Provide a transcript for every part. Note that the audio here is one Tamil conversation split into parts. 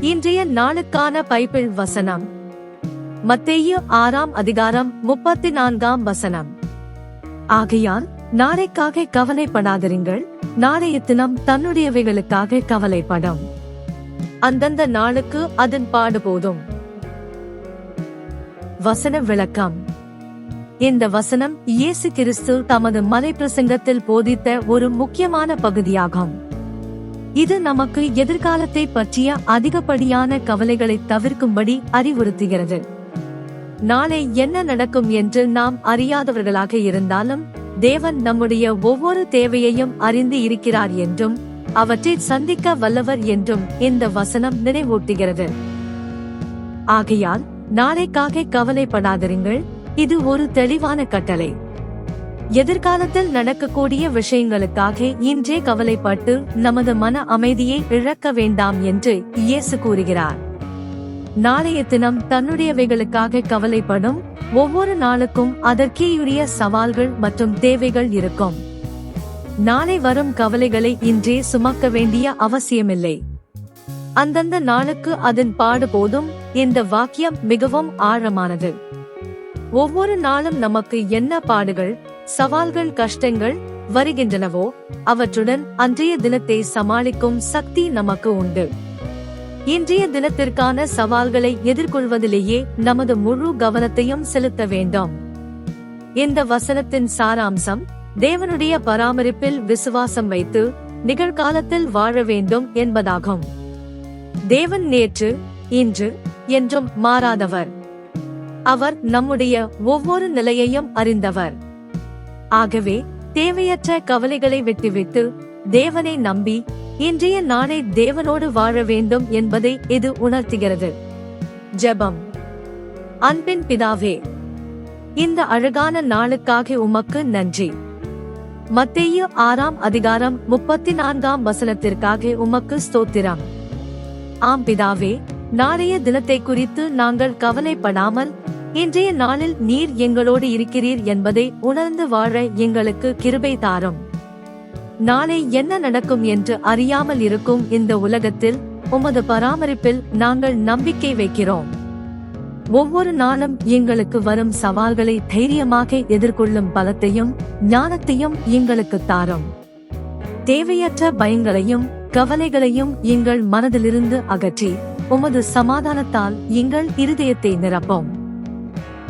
இன்றைய நாளுக்கான பைபிள் வசனம். மத்தேயு ஆறாம் அதிகாரம் முப்பத்தி நான்காம் வசனம். ஆகையால் நாளைக்காக கவலைப்படாதிருங்கள். நாளைய தினம் தன்னுடையவைகளுக்காக கவலைப்படும். அந்தந்த நாளுக்கு அதன் பாடு போதும். வசன விளக்கம். இந்த வசனம் இயேசு கிறிஸ்து தமது மலை பிரசங்கத்தில் போதித்த ஒரு முக்கியமான பகுதியாகும். இது நமக்கு எதிர்காலத்தை பற்றிய அதிகப்படியான கவலைகளை தவிர்க்கும்படி அறிவுறுத்துகிறது. நாளை என்ன நடக்கும் என்று நாம் அறியாதவர்களாக இருந்தாலும் தேவன் நம்முடைய ஒவ்வொரு தேவையையும் அறிந்து இருக்கிறார் என்றும் அவற்றை சந்திக்க வல்லவர் என்றும் இந்த வசனம் நினைவூட்டுகிறது. ஆகையால் நாளைக்காக கவலைப்படாதிருங்கள் இது ஒரு தெளிவான கட்டளை. எதிர்காலத்தில் நடக்கக்கூடிய விஷயங்களுக்காக இன்றே கவலைப்பட்டு நமது மன அமைதியை இழக்க வேண்டாம் என்று இயேசு கூறுகிறார். நாளைய தினம் தன்னுடையவைகளுக்காக கவலைப்படும் ஒவ்வொரு நாளுக்கும் அதற்கேயுரிய சவால்கள் மற்றும் தேவைகள் இருக்கும். நாளை வரும் கவலைகளை இன்றே சுமக்க வேண்டிய அவசியமில்லை. அந்தந்த நாளுக்கு அதன் பாடு போதும் இந்த வாக்கியம் மிகவும் ஆழமானது. ஒவ்வொரு நாளும் நமக்கு என்ன பாடுகள் சவால்கள் கஷ்டங்கள் வருகின்றனவோ அவற்றுடன் அன்றைய தினத்தை சமாளிக்கும் சக்தி நமக்கு உண்டு. இன்றைய தினத்திற்கான சவால்களை எதிர்கொள்வதிலேயே நமது முழு கவனத்தையும் செலுத்த வேண்டும். இந்த வசனத்தின் சாராம்சம் தேவனுடைய பராமரிப்பில் விசுவாசம் வைத்து நிகழ்காலத்தில் வாழ வேண்டும் என்பதாகும். தேவன் நேற்று இன்று என்றும் மாறாதவர். அவர் நம்முடைய ஒவ்வொரு நிலையையும் அறிந்தவர். ஆகவே தேவையற்ற கவலைகளை விட்டுவிட்டு தேவனை நம்பி இன்றைய நாளை தேவனோடு வாழ வேண்டும் என்பதை இது உணர்த்துகிறது. ஜெபம். அன்பின் பிதாவே இந்த அழகான நாளுக்காக உமக்கு நன்றி. மத்தேயு ஆறாம் அதிகாரம் முப்பத்தி நான்காம் வசனத்திற்காக உமக்கு ஸ்தோத்திரம். ஆம் பிதாவே நாளைய தினத்தை குறித்து நாங்கள் கவலைப்படாமல் இன்றைய நாளில் நீர் எங்களோடு இருக்கிறீர் என்பதை உணர்ந்து வாழ எங்களுக்கு கிருபை தாரும். நாளை என்ன நடக்கும் என்று அறியாமல் இருக்கும் இந்த உலகத்தில் உமது பராமரிப்பில் நாங்கள் நம்பிக்கை வைக்கிறோம். ஒவ்வொரு நாளும் எங்களுக்கு வரும் சவால்களை தைரியமாக எதிர்கொள்ளும் பலத்தையும் ஞானத்தையும் எங்களுக்கு தாரும். தேவையற்ற பயங்களையும் கவலைகளையும் எங்கள் மனதிலிருந்து அகற்றி உமது சமாதானத்தால் எங்கள் இருதயத்தை நிரப்போம்.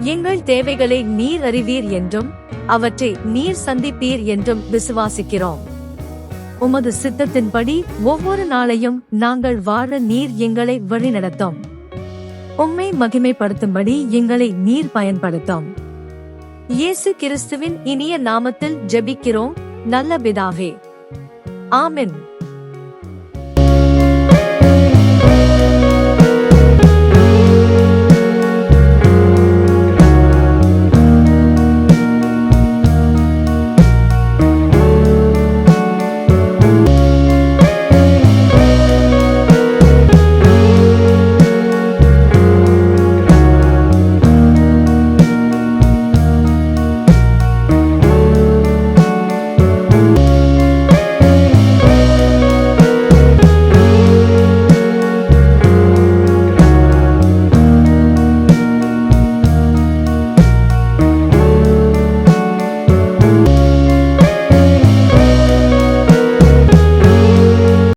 எங்கள் தேவைகளை நீர் அறிவீர் என்றும் அவற்றை நீர் சந்திப்பீர் என்றும் விசுவாசிக்கிறோம். உமது சித்தத்தின்படி ஒவ்வொரு நாளையும் நாங்கள் வாழ நீர் எங்களை வழிநடத்தும். உம்மை மகிமைப்படுத்தும்படி எங்களை நீர் பயன்படுத்தும். இயேசு கிறிஸ்துவின் இனிய நாமத்தில் ஜெபிக்கிறோம். நல்ல பிதாவே. ஆமென்.